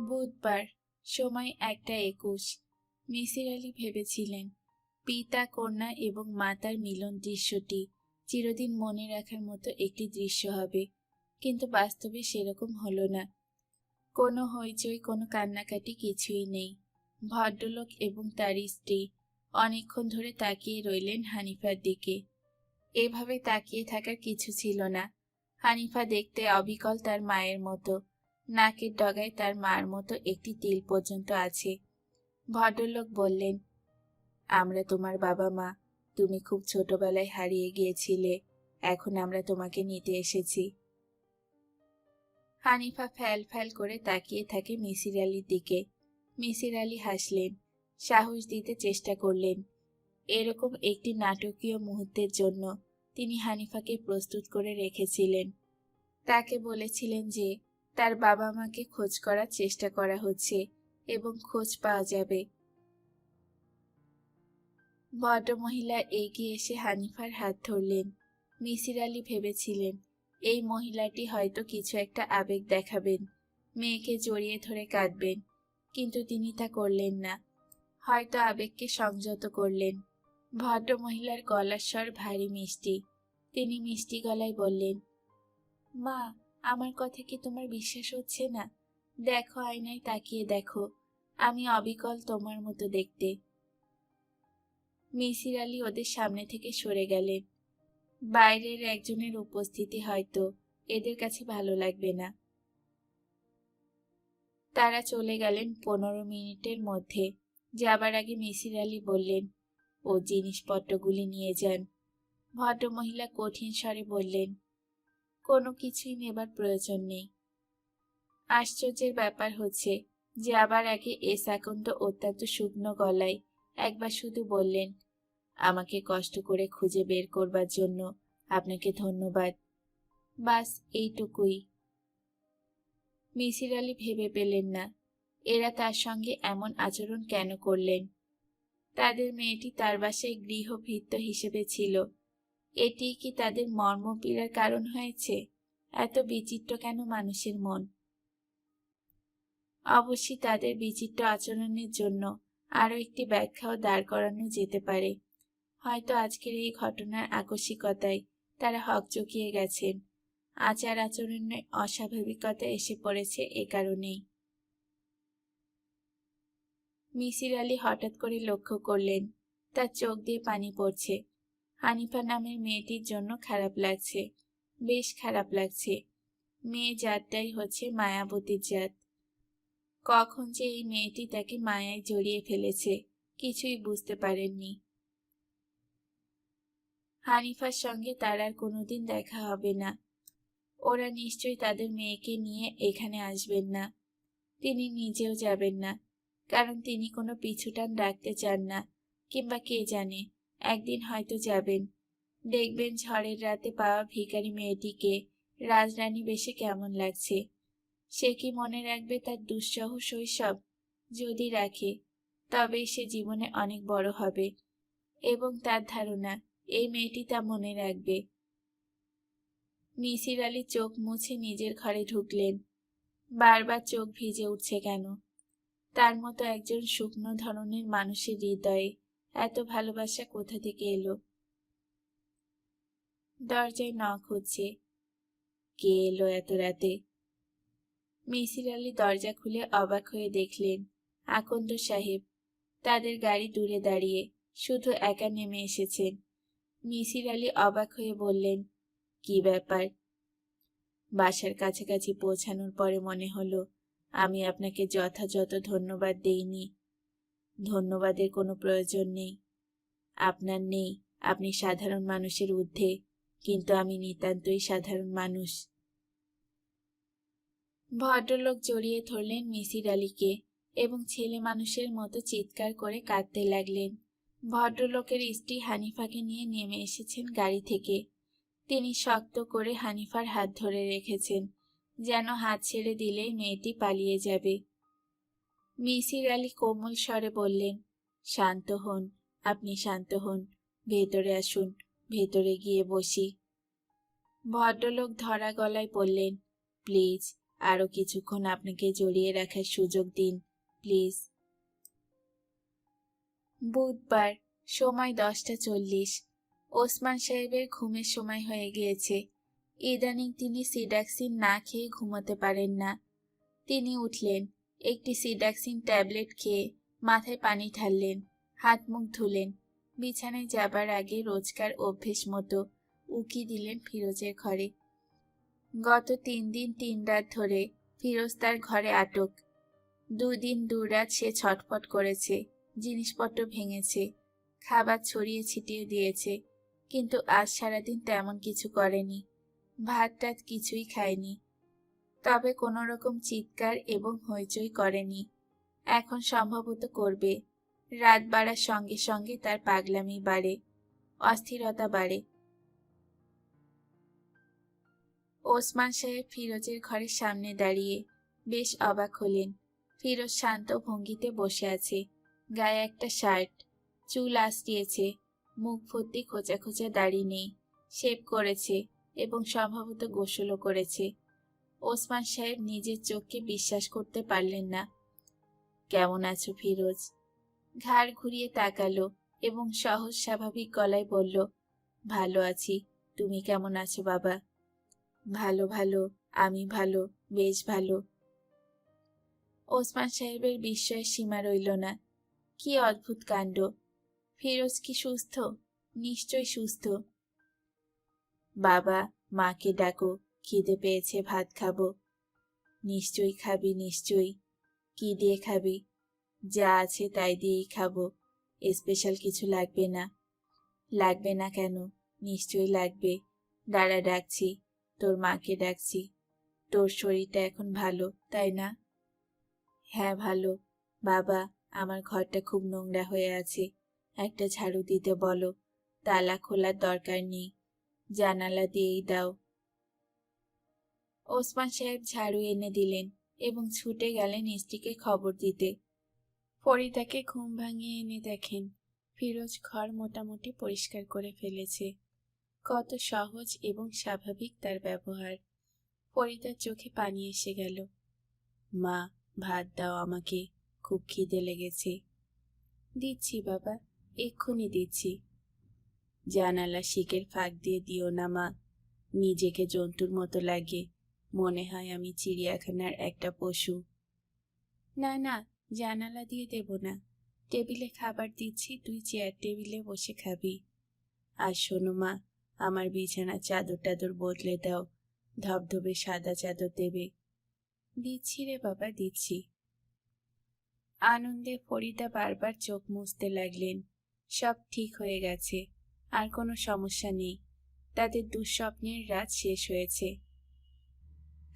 বুধবার, সময় একটা একুশ। মিসির আলী ভেবেছিলেন, পিতা, কন্যা এবং মাতার মিলন দৃশ্যটি চিরদিন মনে রাখার মতো একটি দৃশ্য হবে, কিন্তু বাস্তবে সেরকম হলো না। কোনো হইচই, কোনো কান্নাকাটি কিছুই নেই। ভদ্রলোক এবং তার স্ত্রী অনেকক্ষণ ধরে তাকিয়ে রইলেন হানিফার দিকে। এভাবে তাকিয়ে থাকার কিছু ছিল না। হানিফা দেখতে অবিকল তার মায়ের মতো। নাকের ডগায় তার মার মতো একটি তিল পর্যন্ত আছে। ভদ্রলোক বললেন, আমরা তোমার বাবা মা, তুমি খুব ছোটবেলায় হারিয়ে গিয়েছিলে, এখন আমরা তোমাকে নিতে এসেছি। হানিফা ফ্যাল ফ্যাল করে তাকিয়ে থাকে মিসির আলীর দিকে। মিসির আলী হাসলেন, সাহস দিতে চেষ্টা করলেন। এরকম একটি নাটকীয় মুহূর্তের জন্য তিনি হানিফাকে প্রস্তুত করে রেখেছিলেন। তাকে বলেছিলেন যে তার বাবা মাকে খোঁজ করার চেষ্টা করা হচ্ছে এবং খোঁজ পাওয়া যাবে। ভদ্রমহিলা এগিয়ে এসে হানিফার হাত ধরলেন। মিসির আলী ভেবেছিলেন, এই মহিলাটি হয়তো কিছু একটা আবেগ দেখাবেন, মেয়েকে জড়িয়ে ধরে কাঁদবেন, কিন্তু তিনি তা করলেন না। হয়তো আবেগকে সংযত করলেন। ভদ্রমহিলার গলার স্বর ভারী মিষ্টি। তিনি মিষ্টি গলায় বললেন, মা আমার কথা কি তোমার বিশ্বাস হচ্ছে না? দেখো আয়নায় তাকিয়ে দেখো, আমি অবিকল তোমার মতো দেখতে। মিসির আলী ওদের সামনে থেকে সরে গেলেন বাইরের একজনের উপস্থিতি হয়তো এদের কাছে ভালো লাগবে না। তারা চলে গেলেন পনেরো মিনিটের মধ্যে। যাবার আগে মিসির আলী বললেন, ও জিনিসপত্রগুলি নিয়ে যান। ভদ্রমহিলা কঠিন স্বরে বললেন কোনো কিছুই নেবার প্রয়োজন নেই। আশ্চর্যের ব্যাপার হচ্ছে যে আবার আগে এস আকন্দ অত্যন্ত শুকনো গলায় একবার শুধু বললেন, আমাকে কষ্ট করে খুঁজে বের করবার জন্য আপনাকে ধন্যবাদ। বাস, এইটুকুই। মিসির আলী ভেবে পেলেন না, এরা তার সঙ্গে এমন আচরণ কেন করলেন? তাদের মেয়েটি তার বাসায় গৃহভৃত্য হিসেবে ছিল। এটি কি তাদের মর্ম পীড়ার কারণ হয়েছে? এত বিচিত্র কেন মানুষের মন? অবশ্যই তাদের বিচিত্র আচরণের জন্য আরও একটি ব্যাখ্যাও দাঁড় করানো যেতে পারে। হয়তো আজকের এই ঘটনার আকস্মিকতায় তারা হক হকচকিয়ে গেছেন। আচার আচরণে অস্বাভাবিকতা এসে পড়েছে এ কারণেই। মিসির আলী হঠাৎ করে লক্ষ্য করলেন, তার চোখ দিয়ে পানি পড়ছে। হানিফা নামের মেয়েটির জন্য খারাপ লাগছে। বেশ খারাপ লাগছে। মেয়ে জাতটাই হচ্ছে মায়াবতীর জাত। কখন যে এই মেয়েটি তাকে মায়ায় জড়িয়ে ফেলেছে, কিছুই বুঝতে পারেননি। হানিফার সঙ্গে তার আর কোনোদিন দেখা হবে না। ওরা নিশ্চয়ই তাদের মেয়েকে নিয়ে এখানে আসবেন না। তিনি নিজেও যাবেন না, কারণ তিনি কোনো পিছুটান রাখতে চান না, কিংবা কে জানে। একদিন হয়তো যাবেন। দেখবেন ঝড়ের রাতে পাওয়া ভিখারি মেয়েটিকে রাজরানী বেশে কেমন লাগছে। সে কি মনে রাখবে তার দুঃসহ শৈশব? যদি রাখে, তবেই সে জীবনে অনেক বড় হবে। এবং তার ধারণা, এই মেয়েটি তা মনে রাখবে। মিসির আলী চোখ মুছে নিজের ঘরে ঢুকলেন। বারবার চোখ ভিজে উঠছে কেন? তার মতো একজন শুকনো ধরনের মানুষের হৃদয়ে এত ভালোবাসা কোথা থেকে এলো? দরজায় নখ হচ্ছে। কে এলো এত রাতে? মিসির আলী দরজা খুলে অবাক হয়ে দেখলেন, আকন্দ সাহেব। তাদের গাড়ি দূরে দাঁড়িয়ে শুধু একা নেমে এসেছেন। মিসির আলী অবাক হয়ে বললেন, কি ব্যাপার? বাসার কাছাকাছি পৌঁছানোর পরে মনে হলো, আমি আপনাকে যথাযথ ধন্যবাদ দেইনি। ধন্যবাদের কোনো প্রয়োজন নেই। আপনার নেই, আপনি সাধারণ মানুষের ঊর্ধ্বে, কিন্তু আমি নিতান্তই সাধারণ মানুষ। ভদ্রলোক জড়িয়ে ধরলেন মিসির আলীকে এবং ছেলে মানুষের মতো চিৎকার করে কাঁদতে লাগলেন। ভদ্রলোকের স্ত্রী হানিফাকে নিয়ে নেমে এসেছেন গাড়ি থেকে। তিনি শক্ত করে হানিফার হাত ধরে রেখেছেন, যেন হাত ছেড়ে দিলেই মেয়েটি পালিয়ে যাবে। মিসির আলী কোমল স্বরে বললেন, শান্ত হন, আপনি শান্ত হন, ভেতরে আসুন, ভেতরে গিয়ে বসি। ভদ্রলোক ধরা গলায় বললেন, প্লিজ আরও কিছুক্ষণ আপনাকে জড়িয়ে রাখার সুযোগ দিন, প্লিজ। বুধবার সময় দশটা চল্লিশ। ওসমান সাহেবের ঘুমের সময় হয়ে গিয়েছে। ইদানিং তিনি সিডাক্সিন না খেয়ে ঘুমোতে পারেন না। তিনি উঠলেন একটি সিডাক্সিন ট্যাবলেট খেয়ে মাথায় পানি ঢাললেন, হাত মুখ ধুলেন। বিছানায় যাবার আগে রোজকার অভ্যেস মতো উকি দিলেন ফিরোজের ঘরে। গত তিন দিন তিন রাত ধরে ফিরোজ তার ঘরে আটক। দুদিন দু রাত সে ছটফট করেছে, জিনিসপত্র ভেঙেছে, খাবার ছড়িয়ে ছিটিয়ে দিয়েছে, কিন্তু আজ সারাদিন তেমন কিছু করেনি। ভাত টাত কিছুই খায়নি। তবে কোনো রকম চিৎকার এবং হইচই করেনি। এখন সম্ভবত করবে। রাত বাড়ার সঙ্গে সঙ্গে তার পাগলামি বাড়ে, অস্থিরতা বাড়ে। ওসমান সাহেব ফিরোজের ঘরের সামনে দাঁড়িয়ে বেশ অবাক হলেন। ফিরোজ শান্ত ভঙ্গিতে বসে আছে, গায়ে একটা শার্ট, চুল আঁচড়িয়েছে, মুখ ভর্তি খোঁচা খোঁচা দাড়ি নেই, শেভ করেছে এবং সম্ভবত গোসলও করেছে। ওসমান সাহেব নিজের চোখকে বিশ্বাস করতে পারলেন না। কেমন আছো ফিরোজ? ঘাড় ঘুরিয়ে তাকালো এবং সহজ স্বাভাবিক গলায় বলল, ভালো আছি। তুমি কেমন আছো বাবা? ভালো ভালো। আমি ভালো, বেশ ভালো। ওসমান সাহেবের বিস্ময়ের সীমা রইল না। কি অদ্ভুত কাণ্ড। ফিরোজ কি সুস্থ? নিশ্চয় সুস্থ। বাবা, মাকে ডাকো। খিদে পেয়েছে ভাত খাব। নিশ্চয়ই খাবি, নিশ্চয়ই। কি দিয়ে খাবি? যা আছে তাই দিয়েই খাব। স্পেশাল কিছু লাগবে না। লাগবে না কেন? নিশ্চয়ই লাগবে। দাঁড়া, ডাকছি। তোর মাকে ডাকছি। তোর শরীরটা এখন ভালো, তাই না? হ্যাঁ ভালো। বাবা, আমার ঘরটা খুব নোংরা হয়ে আছে। একটা ঝাড়ু দিতে বলো। তালা খোলার দরকার নেই। জানালা দিয়েই দাও। ওসমান সাহেব ঝাড়ু এনে দিলেন এবং ছুটে গেলেন স্ত্রীকে খবর দিতে। ফরিদাকে ঘুম ভাঙিয়ে এনে দেখেন, ফিরোজ ঘর মোটামুটি পরিষ্কার করে ফেলেছে। কত সহজ এবং স্বাভাবিক তার ব্যবহার। ফরিদার চোখে পানি এসে গেল। মা, ভাত দাও আমাকে, খুব খিদে লেগেছে। দিচ্ছি বাবা, এক্ষুনি দিচ্ছি। জানালা শিকের ফাঁক দিয়ে দিও না মা, নিজেকে জন্তুর মতো লাগে। মনে হয় আমি চিড়িয়াখানার একটা পশু। না না, জানালা দিয়ে দেব না। টেবিলে খাবার দিচ্ছি, তুই চেয়ার টেবিলে বসে খাবি। আর শোনো মা, আমার বিছানার চাদর টাদর বদলে দাও। ধবধবে সাদা চাদর দেবে। দিচ্ছি রে বাবা, দিচ্ছি। আনন্দে ফরিদা বারবার চোখ মুছতে লাগলেন। সব ঠিক হয়ে গেছে, আর কোনো সমস্যা নেই। তাদের দুঃস্বপ্নের রাত শেষ হয়েছে।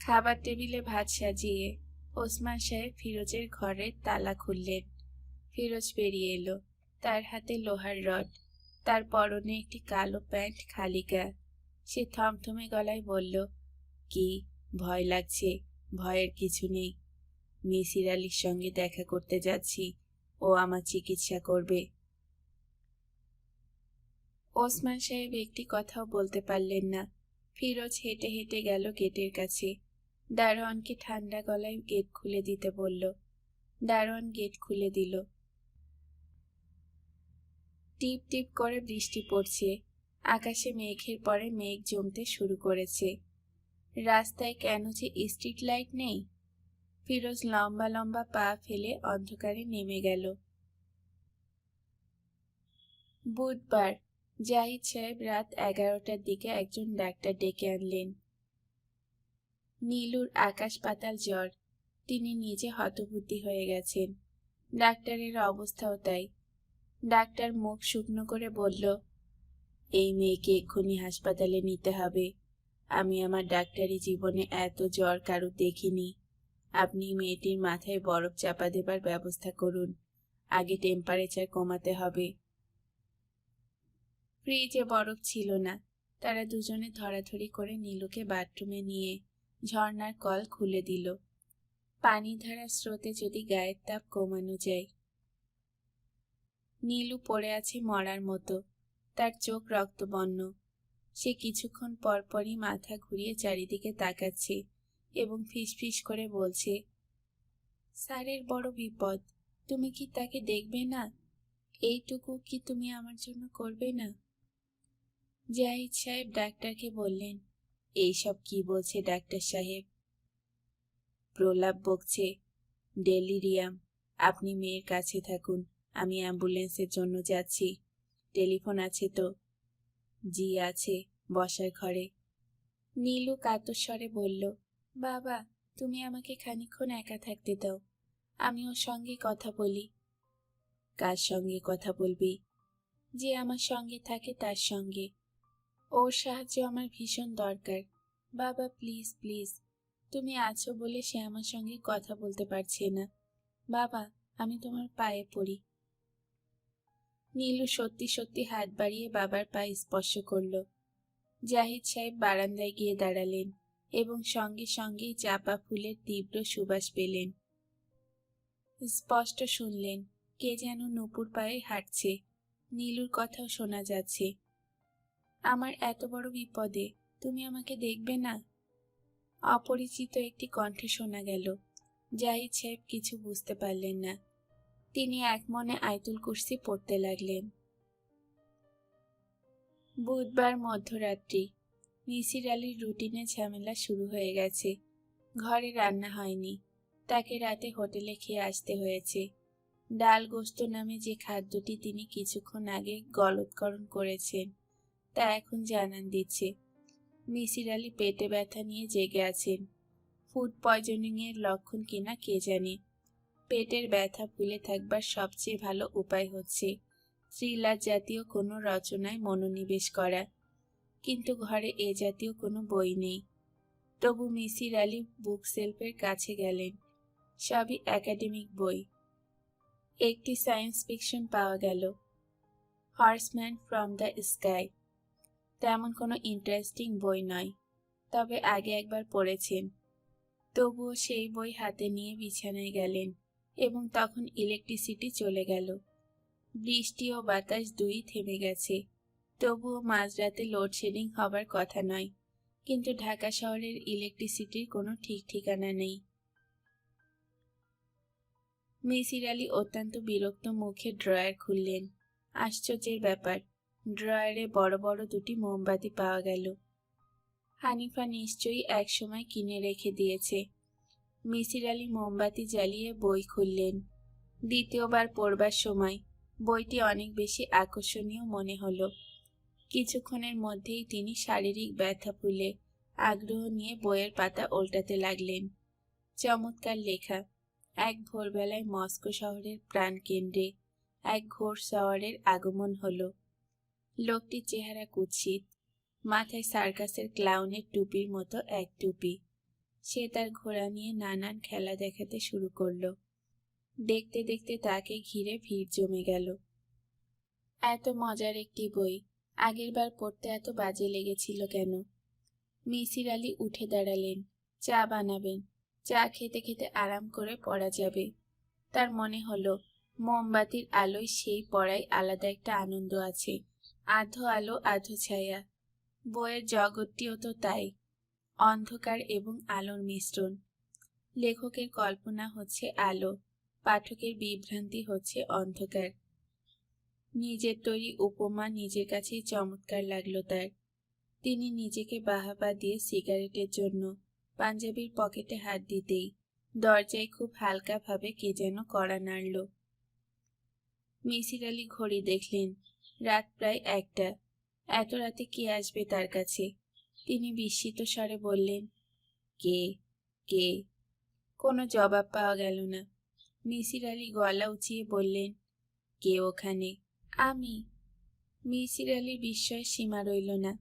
খাবার টেবিলে ভাত সাজিয়ে ওসমান সাহেব ফিরোজের ঘরের তালা খুললেন। ফিরোজ বেরিয়ে এলো। তার হাতে লোহার রড, তার পরনে একটি কালো প্যান্ট খালি গা সে থমথমে গলায় বলল, কি, ভয় লাগছে, ভয়ের কিছু নেই। মিসির আলীর সঙ্গে দেখা করতে যাচ্ছি, ও আমার চিকিৎসা করবে। ওসমান সাহেব একটি কথাও বলতে পারলেন না। ফিরোজ হেঁটে হেঁটে গেল গেটের কাছে। দারোয়ানকে ঠান্ডা গলায় গেট খুলে দিতে বলল। দারোয়ান গেট খুলে দিল। টিপ টিপ করে বৃষ্টি পড়ছে। আকাশে মেঘের পরে মেঘ জমতে শুরু করেছে। রাস্তায় কেন যে স্ট্রিট লাইট নেই? ফিরোজ লম্বা লম্বা পা ফেলে অন্ধকারে নেমে গেল। বুধবার, জাহিদ সাহেব রাত এগারোটার দিকে একজন ডাক্তার ডেকে আনলেন। নীলুর আকাশ পাতাল জ্বর। তিনি নিজে হতবুদ্ধি হয়ে গেছেন। ডাক্তারের অবস্থাও তাই। ডাক্তার মুখ শুকনো করে বলল, এই মেয়েকে এক্ষুনি হাসপাতালে নিতে হবে। আমি আমার ডাক্তারি জীবনে এত জ্বর কারও দেখিনি। আপনি মেয়েটির মাথায় বরফ চাপা দেবার ব্যবস্থা করুন। আগে টেম্পারেচার কমাতে হবে। ফ্রিজে বরফ ছিল না। তারা দুজনে ধরাধরি করে নীলুকে বাথরুমে নিয়ে ঝর্ণার কল খুলে দিল। পানি ধারার স্রোতে যদি গায়ের তাপ কমানো যায়। নীলু পড়ে আছে মরার মতো। তার চোখ রক্তবর্ণ। সে কিছুক্ষণ পরপরই মাথা ঘুরিয়ে চারিদিকে তাকাচ্ছে এবং ফিসফিস করে বলছে, স্যারের বড় বিপদ। তুমি কি তাকে দেখবে না? এইটুকু কি তুমি আমার জন্য করবে না? জাহিদ সাহেব ডাক্তারকে বললেন এইসব কি বলছে ডাক্তার সাহেব? প্রলাপ বকছে ডেলিরিয়াম আপনি মেয়ের কাছে থাকুন, আমি অ্যাম্বুলেন্সের জন্য যাচ্ছি। টেলিফোন আছে তো? জি, আছে, বসার ঘরে। নীলু কাতস্বরে বলল, বাবা, তুমি আমাকে খানিকক্ষণ একা থাকতে দাও, আমি ওর সঙ্গে কথা বলি। কার সঙ্গে কথা বলবি? যে আমার সঙ্গে থাকে তার সঙ্গে। ওর সাহায্য আমার ভীষণ দরকার। বাবা, প্লিজ প্লিজ, তুমি আছো বলে সে আমার সঙ্গে কথা বলতে পারছে না। বাবা, আমি তোমার পায়ে পড়ি। নীলু সত্যি সত্যি হাত বাড়িয়ে বাবার পায়ে স্পর্শ করল। জাহিদ সাহেব বারান্দায় গিয়ে দাঁড়ালেন এবং সঙ্গে সঙ্গেই চাপা ফুলের তীব্র সুবাস পেলেন। স্পষ্ট শুনলেন, কে যেন নুপুর পায়ে হাঁটছে। নীলুর কথাও শোনা যাচ্ছে। আমার এত বড় বিপদে, তুমি আমাকে দেখবে না? অপরিচিত একটি কণ্ঠে শোনা গেল। জাহিদ সাহেব কিছু বুঝতে পারলেন না। তিনি এক মনে আয়তুল কুর্সি পড়তে লাগলেন। বুধবার মধ্যরাত্রি মিসির আলীর রুটিনে ঝামেলা শুরু হয়ে গেছে। ঘরে রান্না হয়নি, তাকে রাতে হোটেলে খেয়ে আসতে হয়েছে। ডাল গোস্ত নামে যে খাদ্যটি তিনি কিছুক্ষণ আগে গলৎকরণ করেছেন তা এখন জানান দিচ্ছে। মিসির আলী পেটে ব্যথা নিয়ে জেগে আছেন। ফুড পয়জনিং এর লক্ষণ কিনা কে জানে? পেটের ব্যথা ভুলে থাকবার সবচেয়ে ভালো উপায় হচ্ছে থ্রিলার জাতীয় কোনো রচনায় মনোনিবেশ করা। কিন্তু ঘরে এ জাতীয় কোনো বই নেই। তবু মিসির আলী বুক সেলফের কাছে গেলেন। সবই একাডেমিক বই। একটি সায়েন্স ফিকশন পাওয়া গেল। হর্সম্যান ফ্রম দ্য স্কাই তেমন কোনো ইন্টারেস্টিং বই নয়। তবে আগে একবার পড়েছেন। তবুও সেই বই হাতে নিয়ে বিছানায় গেলেন এবং তখন ইলেকট্রিসিটি চলে গেল। বৃষ্টি ও বাতাস দুই থেমে গেছে। তবুও মাঝরাতে লোডশেডিং হবার কথা নয়। কিন্তু ঢাকা শহরের ইলেকট্রিসিটির কোনো ঠিক ঠিকানা নেই। মিসির আলী অত্যন্ত বিরক্ত মুখে ড্রয়ার খুললেন। আশ্চর্যের ব্যাপার ড্রয়ারে বড় বড় দুটি মোমবাতি পাওয়া গেল। হানিফা নিশ্চয়ই এক সময় কিনে রেখে দিয়েছে। মিসির আলী মোমবাতি জ্বালিয়ে বই খুললেন। দ্বিতীয়বার পড়বার সময় বইটি অনেক বেশি আকর্ষণীয় মনে হলো। কিছুক্ষণের মধ্যেই তিনি শারীরিক ব্যথা ভুলে আগ্রহ নিয়ে বইয়ের পাতা উল্টাতে লাগলেন। চমৎকার লেখা। এক ভোরবেলায় মস্কো শহরের প্রাণকেন্দ্রে এক ঘোর শহরের আগমন হলো। লোকটির চেহারা কুৎসিত, মাথায় সার্কাসের ক্লাউনের টুপির মতো এক টুপি। সে তার ঘোড়া নিয়ে নানান খেলা দেখাতে শুরু করল। দেখতে দেখতে তাকে ঘিরে ভিড় জমে গেল। এত মজার একটি বই আগেরবার পড়তে এত বাজে লেগেছিল কেন? মিসির আলী উঠে দাঁড়ালেন, চা বানাবেন, চা খেতে খেতে আরাম করে পড়া যাবে। তার মনে হলো, মোমবাতির আলোয় সেই পড়ায় আলাদা একটা আনন্দ আছে। আধো আলো, আধো ছায়া। বইয়ের জগৎটিও তো তাই, অন্ধকার এবং আলোর মিশ্রণ। লেখকের কল্পনা হচ্ছে আলো, পাঠকের বিভ্রান্তি হচ্ছে অন্ধকার। নিজের তৈরি উপমা নিজের কাছেই চমৎকার লাগল তার। তিনি নিজেকে বাহাবা দিয়ে সিগারেটের জন্য পাঞ্জাবির পকেটে হাত দিতেই দরজায় খুব হালকাভাবে কে যেন কড়া নাড়ল। মিসির আলী ঘড়ি দেখলেন রাত প্রায় একটা। এত রাতে কে আসবে তার কাছে? তিনি বিস্মিত স্বরে বললেন, কে? কে? কোনো জবাব পাওয়া গেল না। মিসির আলী গলা উঁচিয়ে বললেন, কে ওখানে? আমি? মিসির আলীর বিস্ময়ের সীমা রইল না।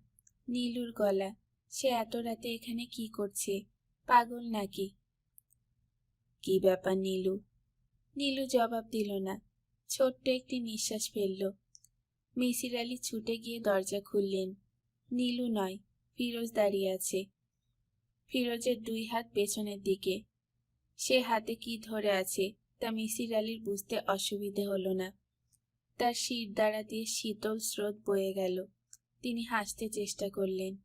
নীলুর গলা, সে এত রাতে এখানে কি করছে? পাগল নাকি? কি ব্যাপার নীলু? নীলু জবাব দিল না। ছোট্ট একটি নিঃশ্বাস ফেলল। মিসির আলী ছুটে গিয়ে দরজা খুললেন। নীলু নয়, ফিরোজ দাঁড়িয়ে আছে। ফিরোজের দুই হাত পেছনের দিকে। সে হাতে কি ধরে আছে তা মিসির আলীর বুঝতে অসুবিধে হলো না। তার শির দ্বারা দিয়ে শীতল স্রোত বয়ে গেল। তিনি হাসতে চেষ্টা করলেন।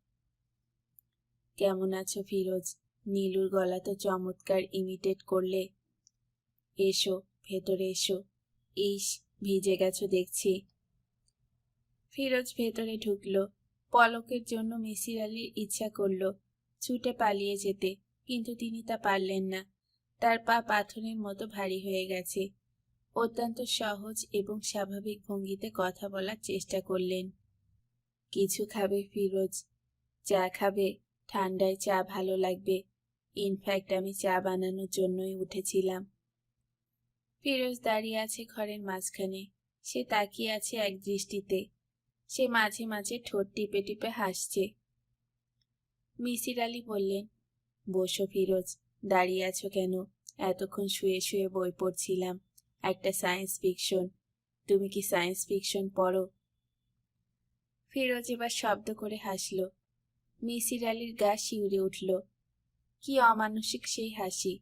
কেমন আছো ফিরোজ? নীলুর গলা তো চমৎকার ইমিটেট করলে। এসো, ভেতরে এসো। ইস, ভিজে গেছো দেখছি। ফিরোজ ভেতরে ঢুকলো। পলকের জন্য মিসির আলির ইচ্ছা করল ছুটে পালিয়ে যেতে, কিন্তু তিনি তা পারলেন না। তার পা পাথরের মতো ভারী হয়ে গেছে। অত্যন্ত সহজ এবং স্বাভাবিক ভঙ্গিতে কথা বলার চেষ্টা করলেন। কিছু খাবে ফিরোজ? চা খাবে? ঠান্ডায় চা ভালো লাগবে। ইনফ্যাক্ট আমি চা বানানোর জন্যই উঠেছিলাম। ফিরোজ দাঁড়িয়ে আছে ঘরের মাঝখানে। সে তাকিয়ে আছে এক দৃষ্টিতে সে মাঝে মাঝে ঠোঁট টিপে টিপে হাসছে। মিসির আলী বললেন, বসো ফিরোজ, দাঁড়িয়ে আছো কেন? এতক্ষণ শুয়ে শুয়ে বই পড়ছিলাম। একটা সায়েন্স ফিকশন তুমি কি সায়েন্স ফিকশন পড়ো? ফিরোজ এবার শব্দ করে হাসল। মিসির আলীর গা শিউরে উঠল। কি অমানসিক সেই হাসি।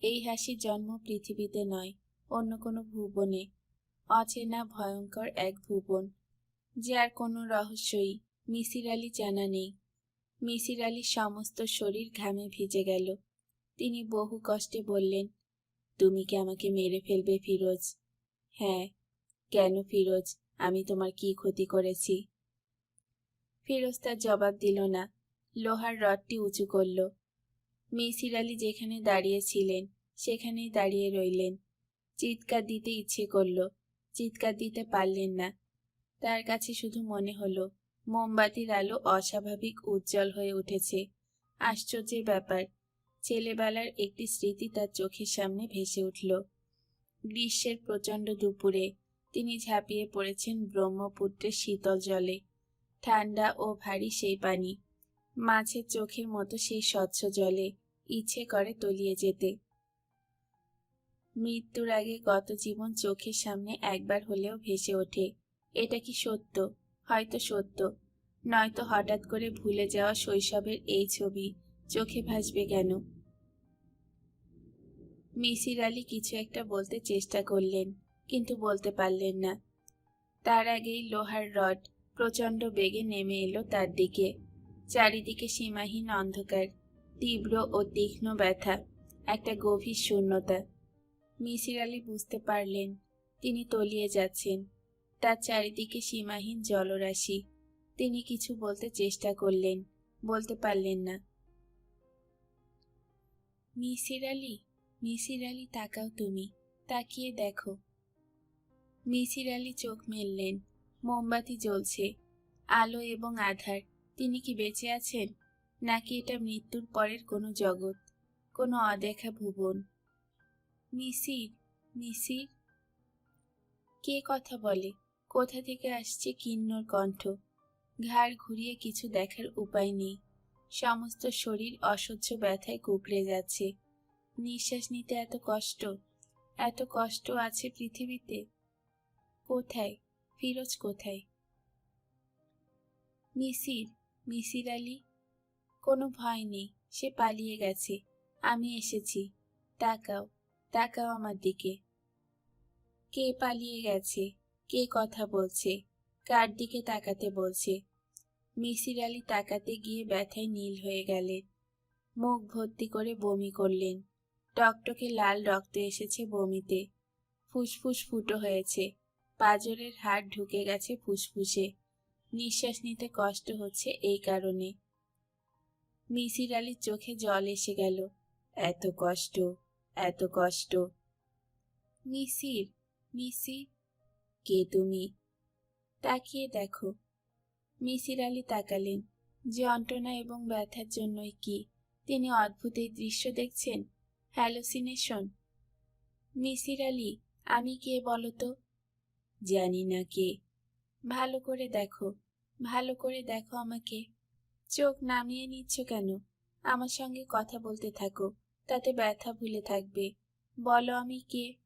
এই হাসির জন্ম পৃথিবীতে নয়, অন্য কোনো ভুবনে। অচেনা, ভয়ঙ্কর এক ভুবন। যার কোনো রহস্যই মিসির আলী জানা নেই। মিসির আলীর সমস্ত শরীর ঘামে ভিজে গেল। তিনি বহু কষ্টে বললেন, তুমি কি আমাকে মেরে ফেলবে ফিরোজ? হ্যাঁ। কেন ফিরোজ? আমি তোমার কি ক্ষতি করেছি? ফিরোজ তার জবাব দিল না। লোহার রডটি উঁচু করল। মিসির আলী যেখানে দাঁড়িয়েছিলেন সেখানেই দাঁড়িয়ে রইলেন। চিৎকার দিতে ইচ্ছে করল। চিৎকার দিতে পারলেন না। তার কাছে শুধু মনে হলো, মোমবাতির আলো অস্বাভাবিক উজ্জ্বল হয়ে উঠেছে। আশ্চর্যের ব্যাপার, ছেলেবেলার একটি স্মৃতি তার চোখের সামনে ভেসে উঠল। গ্রীষ্মের প্রচণ্ড দুপুরে তিনি ঝাঁপিয়ে পড়েছেন ব্রহ্মপুত্রের শীতল জলে। ঠান্ডা ও ভারী সেই পানি মাছের চোখের মতো সেই স্বচ্ছ জলে ইচ্ছে করে তলিয়ে যেতে। মৃত্যুর আগে গত জীবন চোখের সামনে একবার হলেও ভেসে ওঠে। এটা কি সত্য? হয়তো সত্য। নয়তো হঠাৎ করে ভুলে যাওয়া শৈশবের এই ছবি চোখে ভাসবে কেন? মিসির আলী কিছু একটা বলতে চেষ্টা করলেন, কিন্তু বলতে পারলেন না। তার আগেই লোহার রড প্রচণ্ড বেগে নেমে এলো তার দিকে। চারিদিকে সীমাহীন অন্ধকার, তীব্র ও তীক্ষ্ণ ব্যথা, একটা গভীর শূন্যতা। মিসির আলী বুঝতে পারলেন, তিনি তলিয়ে যাচ্ছেন। তার চারিদিকে সীমাহীন জলরাশি। তিনি কিছু বলতে চেষ্টা করলেন, বলতে পারলেন না। মিসির আলী মিসির আলী তাকাও তুমি, তাকিয়ে দেখো। মিসির আলী চোখ মেললেন, মোমবাতি জ্বলছে, আলো এবং আধার, তিনি কি বেঁচে আছেন? নাকি এটা মৃত্যুর পরের কোনো জগৎ, কোনো অদেখা ভুবন? মিসির মিসির? কে কথা বলে? কোথা থেকে আসছে কিন্নর কণ্ঠ। ঘাড় ঘুরিয়ে কিছু দেখার উপায় নেই। সমস্ত শরীর অসহ্য ব্যথায় কুকড়ে যাচ্ছে। নিঃশ্বাস নিতে এত কষ্ট এত কষ্ট আছে পৃথিবীতে। কোথায়, ফিরোজ কোথায়? মিসির মিসির আলী? কোনো ভয় নেই, সে পালিয়ে গেছে। আমি এসেছি। তাকাও তাকাও আমার দিকে। কে পালিয়ে গেছে? কে কথা বলছে? কার দিকে তাকাতে বলছে? মিসির আলী তাকাতে গিয়ে ব্যথায় নীল হয়ে গেলেন। মুখ ভর্তি করে বমি করলেন। টকটকে লাল রক্ত এসেছে বমিতে। ফুসফুস ফুটো হয়েছে। পাজরের হাড় ঢুকে গেছে ফুসফুসে। নিঃশ্বাস নিতে কষ্ট হচ্ছে এই কারণে। মিসির আলীর চোখে জল এসে গেল। এত কষ্ট এত কষ্ট। মিসির মিসি কে তুমি? তাকিয়ে দেখো। মিসির আলী তাকালেন। যে যন্ত্রণা এবং ব্যথার জন্যই কি? তিনি অদ্ভুত এই দৃশ্য দেখছেন? হ্যালোসিনেশন। মিসির আলী, আমি কে বলো তো? জানি না কে। ভালো করে দেখো। ভালো করে দেখো আমাকে। চোখ নামিয়ে নিচ্ছ কেন? আমার সঙ্গে কথা বলতে থাকো। তাতে ব্যথা ভুলে থাকবে। বলো আমি কে?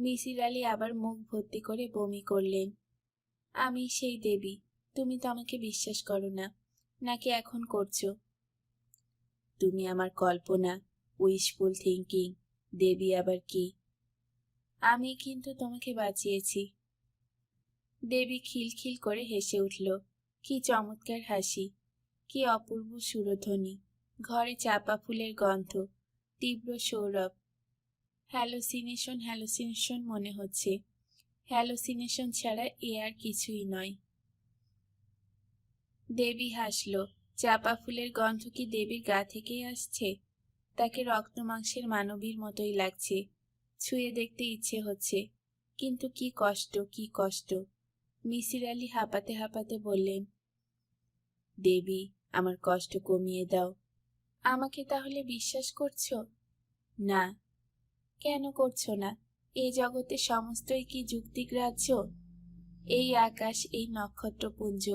মিসির আলী আবার মুখ ভর্তি করে বমি করলেন। আমি সেই দেবী, তুমি তো আমাকে বিশ্বাস করো না, নাকি এখন করছ? তুমি আমার কল্পনা উইশফুল থিঙ্কিং দেবী আবার কি? আমি কিন্তু তোমাকে বাঁচিয়েছি। দেবী খিলখিল করে হেসে উঠল, কি চমৎকার হাসি, কি অপূর্ব সুরধ্বনি, ঘরে চাপা ফুলের গন্ধ, তীব্র সৌরভ হ্যালোসিনেশন হ্যালোসিনেশন মনে হচ্ছে। হ্যালোসিনেশন ছাড়া এ আর কিছুই নয়। দেবী হাসল, চাপা ফুলের গন্ধ কি দেবীর গা থেকেই আসছে? তাকে রক্ত মাংসের মানবীর মতোই লাগছে। ছুঁয়ে দেখতে ইচ্ছে হচ্ছে, কিন্তু কি কষ্ট কি কষ্ট। মিসির আলি হাঁপাতে হাঁপাতে বললেন, দেবী, আমার কষ্ট কমিয়ে দাও। আমাকে তাহলে বিশ্বাস করছ? না কেন করছ না? এই জগতে সমস্তই কি যুক্তিগ্রাহ্য? এই আকাশ, এই নক্ষত্রপুঞ্জ,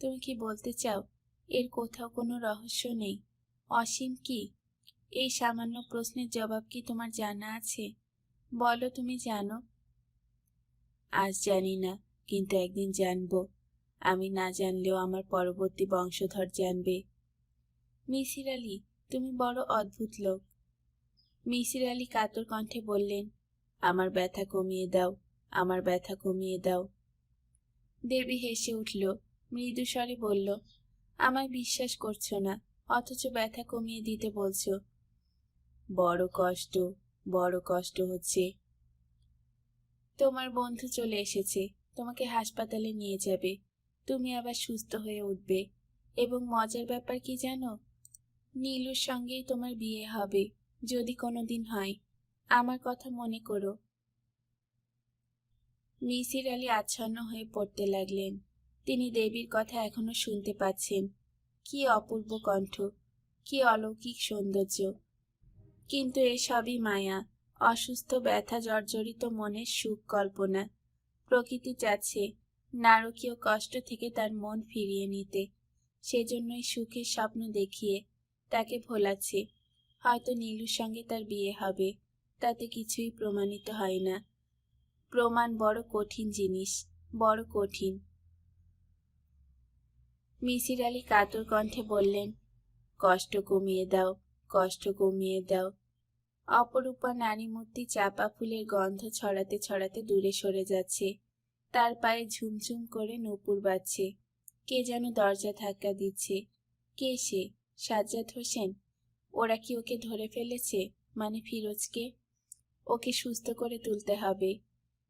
তুমি কি বলতে চাও? এর কোথাও কোনো রহস্য নেই। অসীম কি? এই সামান্য প্রশ্নের জবাব কি তোমার জানা আছে? বলো তুমি জানো। আজ জানি না, কিন্তু একদিন জানব। আমি না জানলেও আমার পরবর্তী বংশধর জানবে। মিসির আলী, তুমি বড় অদ্ভুত লোক। মিসির আলী কাতর কণ্ঠে বললেন, আমার ব্যথা কমিয়ে দাও, আমার ব্যথা কমিয়ে দাও। দেবী হেসে উঠল, মৃদু স্বরে বলল, আমায় বিশ্বাস করছ না, অথচ ব্যথা কমিয়ে দিতে বলছো। বড় কষ্ট বড় কষ্ট হচ্ছে। তোমার বন্ধু চলে এসেছে, তোমাকে হাসপাতালে নিয়ে যাবে। তুমি আবার সুস্থ হয়ে উঠবে। এবং মজার ব্যাপার কি জানো? নীলুর সঙ্গেই তোমার বিয়ে হবে। যদি কোনো দিন হয়, আমার কথা মনে করো। মিসির আলী আচ্ছন্ন হয়ে পড়তে লাগলেন। তিনি দেবীর কথা এখনও শুনতে পাচ্ছেন। কি অপূর্ব কণ্ঠ, কি অলৌকিক সৌন্দর্য। কিন্তু এসবই মায়া, অসুস্থ, ব্যথা, জর্জরিত মনের সুখ কল্পনা। প্রকৃতি চাচ্ছে নারকীয় কষ্ট থেকে তার মন ফিরিয়ে নিতে। সেজন্যই সুখের স্বপ্ন দেখিয়ে তাকে ভোলাচ্ছে। হয়তো নীলুর সঙ্গে তার বিয়ে হবে, তাতে কিছুই প্রমাণিত হয় না। প্রমাণ বড় কঠিন জিনিস, বড় কঠিন। মিসির আলী কাতর কণ্ঠে বললেন, কষ্ট কমিয়ে দাও, কষ্ট কমিয়ে দাও। অপরূপা নারী মূর্তি চাপা ফুলের গন্ধ ছড়াতে ছড়াতে দূরে সরে যাচ্ছে। তার পায়ে ঝুমঝুম করে নূপুর বাজছে। কে যেন দরজা ধাক্কা দিচ্ছে। কে সে? সাজ্জাদ হোসেন? ওরা কি ওকে ধরে ফেলেছে? মানে ফিরোজকে? ওকে সুস্থ করে তুলতে হবে।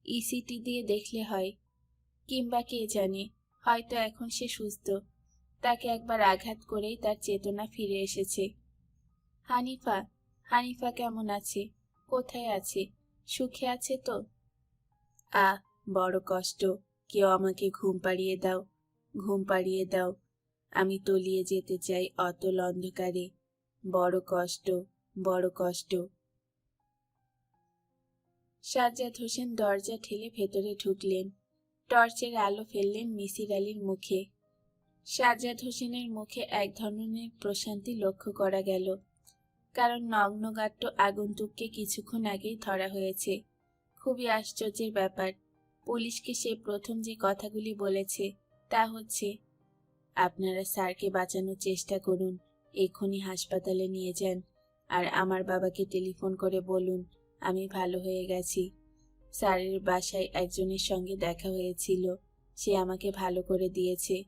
ইসিটি দিয়ে দেখলে হয়। কিংবা কে জানে? হয়তো এখন সে সুস্থ। তাকে একবার আঘাত করেই তার চেতনা ফিরে এসেছে। হানিফা হানিফা কেমন আছে? কোথায় আছে? সুখে আছে তো? আ বড় কষ্ট। কেউ আমাকে ঘুম পাড়িয়ে দাও। ঘুম পাড়িয়ে দাও। আমি তলিয়ে যেতে চাই অতল অন্ধকারে। বড় কষ্ট বড় কষ্ট। সাজ্জাদ হোসেন দরজা ঠেলে ভেতরে ঢুকলেন। টর্চের আলো ফেললেন মিসির আলীর মুখে। সাজ্জাদ হোসেনের মুখে এক ধরনের প্রশান্তি লক্ষ্য করা গেল, কারণ নগ্নগাট্য আগন্তুককে কিছুক্ষণ আগেই ধরা হয়েছে। খুবই আশ্চর্যের ব্যাপার, পুলিশকে সে প্রথম যে কথাগুলি বলেছে তা হচ্ছে, আপনারা স্যারকে বাঁচানোর চেষ্টা করুন এক্ষুনি হাসপাতালে নিয়ে যান আর আমার বাবাকে টেলিফোন করে বলুন, আমি ভালো হয়ে গেছি। স্যারের বাসায় একজনের সঙ্গে দেখা হয়েছিল, সে আমাকে ভালো করে দিয়েছে।